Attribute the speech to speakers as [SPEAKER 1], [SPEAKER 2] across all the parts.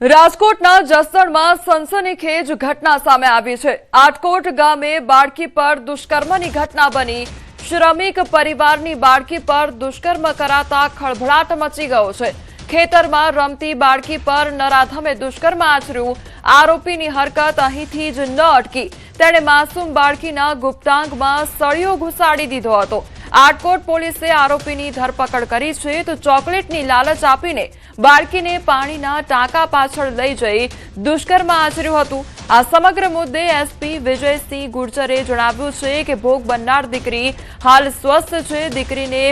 [SPEAKER 1] રાજકોટના જસદણમાં સનસનીખેજ ઘટના સામે આવી છે. આટકોટ ગામે બાળકી પર દુષ્કર્મની ઘટના બની. શ્રમિક પરિવારની બાળકી પર દુષ્કર્મ કરાતા ખળભળાટ મચી ગયો છે. ખેતરમાં રમતી બાળકી પર નરાધમે દુષ્કર્મ આચર્યું. આરોપીની હરકત અહીંથી જ ન અટકી. તેણે માસૂમ બાળકીના ગુપ્તાંગમાં સળિયો ઘુસાડી દીધો હતો. આટકોટ પોલીસે આરોપીની ધરપકડ કરી છે તો ચોકલેટની લાલચ આપીને બાળકીને પાણીના ટાંકા પાછળ લઈ જઈ દુષ્કર્મ આચર્યું હતું. આ સમગ્ર મુદ્દે એસપી વિજયસિંહ ગુર્જરે જણાવ્યું છે કે ભોગ બનનાર દીકરી હાલ સ્વસ્થ છે. દીકરીને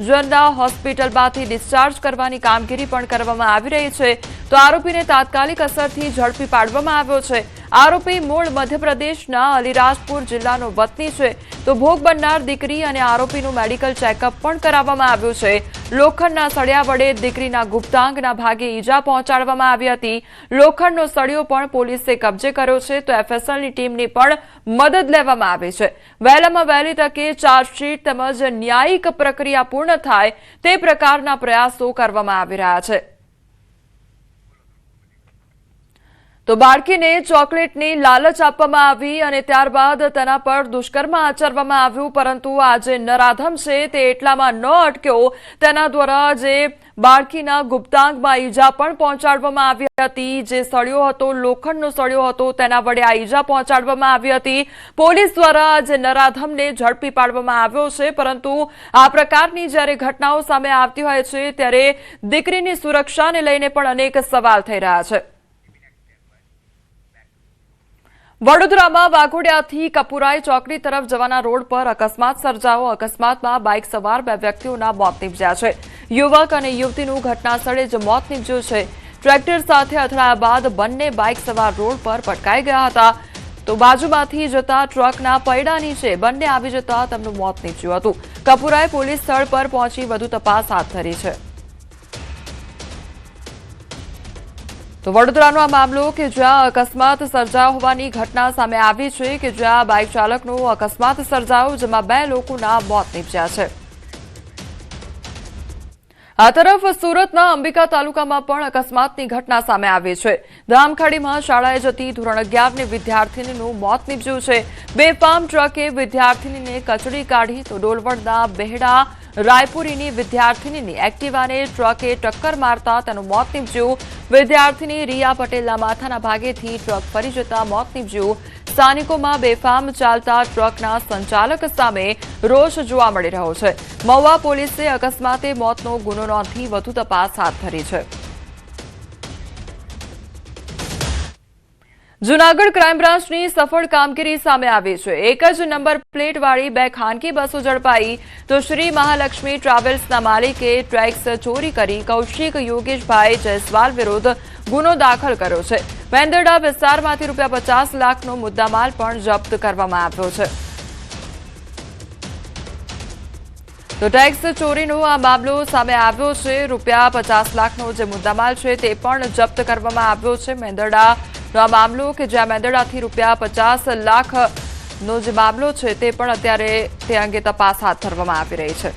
[SPEAKER 1] જનતા હોસ્પિટલમાંથી ડિસ્ચાર્જ કરવાની કામગીરી પણ કરવામાં આવી રહી છે. તો આરોપીને તાત્કાલિક અસરથી ઝડપી પાડવામાં આવ્યો છે. આરોપી મૂળ મધ્યપ્રદેશના અલીરાજપુર જિલ્લાનો વતની છે. તો ભોગ બનનાર દીકરી અને આરોપીનું મેડિકલ ચેકઅપ પણ કરાવવામાં આવ્યું છે. લોખંડના સળિયા વડે દીકરીના ગુપ્તાંગના ભાગે ઈજા પહોંચાડવામાં આવી હતી. લોખંડનો સળિયો પણ પોલીસે કબજે કર્યો છે. તો એફએસએલની ટીમની પણ મદદ લેવામાં આવી છે. વહેલામાં વહેલી તકે ચાર્જશીટ તેમજ ન્યાયિક પ્રક્રિયા પૂર્ણ થાય તે પ્રકારના પ્રયાસો કરવામાં આવી રહ્યા છે. તો બાળકીને ચોકલેટની લાલચ આપવામાં આવી અને ત્યારબાદ તેના પર દુષ્કર્મ આચરવામાં આવ્યું, પરંતુ આ જે નરાધમ છે તે એટલામાં ન અટક્યો. તેના દ્વારા જે બાળકીના ગુપ્તાંગમાં ઈજા પણ પહોંચાડવામાં આવી હતી. જે સળિયો હતો, લોખંડનો સળિયો હતો, તેના વડે આ ઈજા પહોંચાડવામાં આવી હતી. પોલીસ દ્વારા જે નરાધમને ઝડપી પાડવામાં આવ્યો છે, પરંતુ આ પ્રકારની જ્યારે ઘટનાઓ સામે આવતી હોય છે, ત્યારે દીકરીની સુરક્ષાને લઈને પણ અનેક સવાલ થઈ રહ્યા છે. વડોદરામાં વાઘોડિયાથી કપુરાઈ ચોકડી તરફ જવાના રોડ પર અકસ્માત સર્જાયો. અકસ્માતમાં બાઇક સવાર બે વ્યક્તિઓના મોત નીપજ્યા છે. યુવક અને યુવતીનું ઘટના સ્થળે જ મોત નીપજ્યું છે. ટ્રેક્ટર સાથે અથડાયા બાદ બંને બાઇક સવાર રોડ પર પટકાઈ ગયા હતા. તો બાજુમાંથી જતા ટ્રકના પૈડા નીચે બંને આવી જતા તેમનું મોત નીપજ્યું હતું. કપુરાએ પોલીસ સ્થળ પર પહોંચી વધુ તપાસ હાથ ધરી છે. તો વડોદરાનો આ મામલો કે જ્યાં અકસ્માત સર્જાયો હોવાની ઘટના સામે આવી છે કે જ્યાં બાઇક ચાલકનો અકસ્માત સર્જાયો જેમાં બે લોકોના મોત નીપજ્યા છે. આ તરફ સુરતના અંબિકા તાલુકામાં પણ અકસ્માતની ઘટના સામે આવી છે. ધામખાડીમાં શાળાએ જતી ધોરણ અગિયારની વિદ્યાર્થીનીનું મોત નીપજ્યું છે. બેફામ ટ્રકે વિદ્યાર્થીનીને કચડી કાઢી તો ડોલવડના બેહડા રાયપુરીની વિદ્યાર્થીનીની એક્ટિવાને ટ્રકે ટક્કર મારતા તેનું મોત નીપજ્યું. વિદ્યાર્થીની રિયા પટેલના માથાના ભાગેથી ટ્રક ફરી જતા મોત નીપજ્યું. સ્થાનિકોમાં બેફામ ચાલતા ટ્રકના સંચાલક સામે રોષ જોવા મળી રહ્યો છે. મહુવા પોલીસે અકસ્માતે મોતનો ગુનો નોંધી વધુ તપાસ હાથ ધરી છે. જૂનાગઢ ક્રાઇમ બ્રાન્ચની સફળ કામગીરી સામે આવી છે. એક જ નંબર પ્લેટવાળી બે ખાનગી બસો ઝડપાઈ તો શ્રી મહાલક્ષ્મી ટ્રાવેલ્સના માલિકે ટ્રેક્સ ચોરી કરી કૌશિક યોગેશભાઈ જયસ્વાલ વિરુદ્ધ ગુનો દાખલ કર્યો છે. મેંદરડા વિસ્તારમાંથી રૂપિયા પચાસ લાખનો મુદ્દામાલ પણ જપ્ત કરવામાં આવ્યો છે. તો ટેક્સ ચોરીનો આ મામલો સામે આવ્યો છે. રૂપિયા પચાસ લાખનો જે મુદ્દામાલ છે તે પણ જપ્ત કરવામાં આવ્યો છે. મેંદરડા નો આ મામલો કે જ્યાં મેંદરડાથી રૂપિયા પચાસ લાખનો જે મામલો છે તે પણ અત્યારે તે અંગે તપાસ હાથ ધરવામાં આવી રહી છે.